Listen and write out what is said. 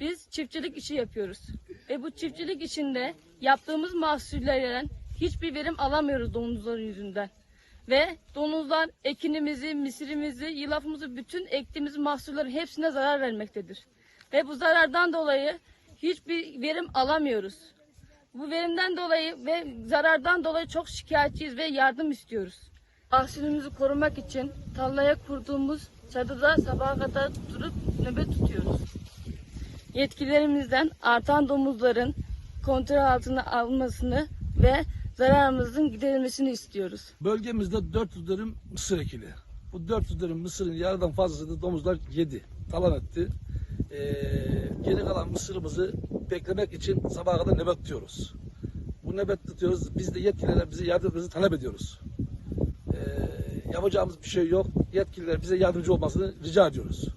Biz çiftçilik işi yapıyoruz. Ve bu çiftçilik işinde yaptığımız mahsullerden hiçbir verim alamıyoruz domuzların yüzünden. Ve domuzlar ekinimizi, misirimizi, yulafımızı, bütün ektiğimiz mahsullerin hepsine zarar vermektedir. Ve bu zarardan dolayı hiçbir verim alamıyoruz. Bu verimden dolayı ve zarardan dolayı çok şikayetçiyiz ve yardım istiyoruz. Mahsulümüzü korumak için tarlaya kurduğumuz çadırda sabaha kadar durup nöbet tutuyoruz. Yetkililerimizden artan domuzların kontrol altına alınmasını ve zararımızın giderilmesini istiyoruz. Bölgemizde 400 dönüm mısır ekili. Bu 400 dönüm mısırın yarıdan fazlasını domuzlar yedi, talan etti. Ee, geri kalan mısırımızı beklemek için sabaha kadar nöbet tutuyoruz. Bu nöbet tutuyoruz. Biz de yetkililer bize yardımımızı talep ediyoruz. Ee, yapacağımız bir şey yok. Yetkililer bize yardımcı olmasını rica ediyoruz.